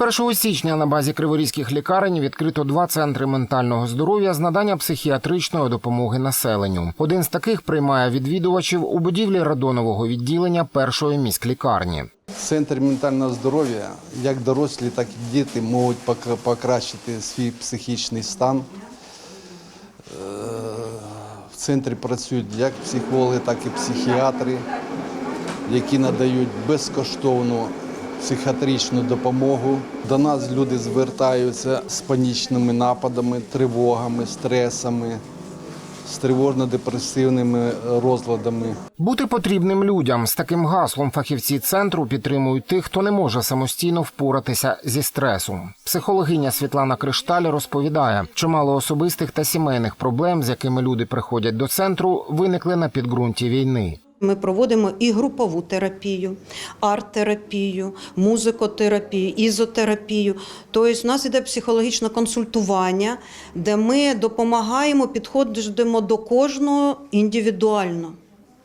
З 1 січня на базі криворізьких лікарень відкрито два центри ментального здоров'я з надання психіатричної допомоги населенню. Один з таких приймає відвідувачів у будівлі радонового відділення першої міськлікарні. Центр ментального здоров'я, як дорослі, так і діти можуть покращити свій психічний стан. Е, В центрі працюють як психологи, так і психіатри, які надають безкоштовну психіатричну допомогу. До нас люди звертаються з панічними нападами, тривогами, стресами, з тривожно-депресивними розладами. Бути потрібним людям з таким гаслом фахівці центру підтримують тих, хто не може самостійно впоратися зі стресом. Психологиня Світлана Кришталь розповідає, чимало особистих та сімейних проблем, з якими люди приходять до центру, виникли на підґрунті війни. Ми проводимо і групову терапію, арт-терапію, музикотерапію, ізотерапію. Тобто, у нас іде психологічне консультування, де ми допомагаємо, підходимо до кожного індивідуально.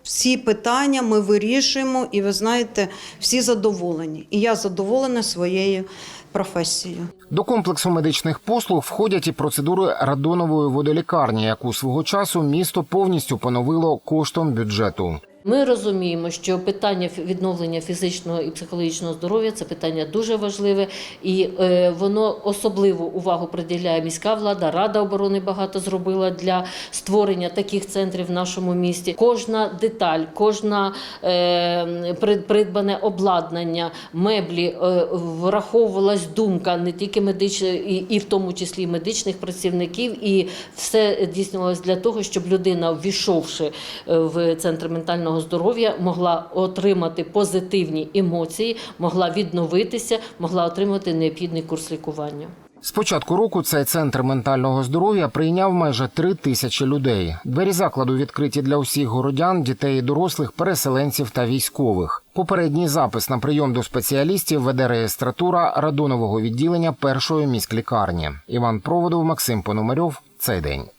Всі питання ми вирішуємо, і ви знаєте, всі задоволені. І я задоволена своєю професією. До комплексу медичних послуг входять і процедури радонової водолікарні, яку свого часу місто повністю поновило коштом бюджету. Ми розуміємо, що питання відновлення фізичного і психологічного здоров'я це питання дуже важливе, і е, воно особливу увагу приділяє міська влада. Рада оборони багато зробила для створення таких центрів в нашому місті. Кожна деталь, кожна е, придбане обладнання, меблі е, враховувалась думка не тільки медичних, і, в тому числі медичних працівників, і все дійснювалось для того, щоб людина, ввійшовши в центр ментального здоров'я, могла отримати позитивні емоції, могла відновитися, могла отримати необхідний курс лікування. З початку року цей центр ментального здоров'я прийняв майже три тисячі людей. Двері закладу відкриті для усіх городян, дітей і дорослих, переселенців та військових. Попередній запис на прийом до спеціалістів веде реєстратура радонового відділення першої міськлікарні. Іван Проводов, Максим Пономарьов. Цей день.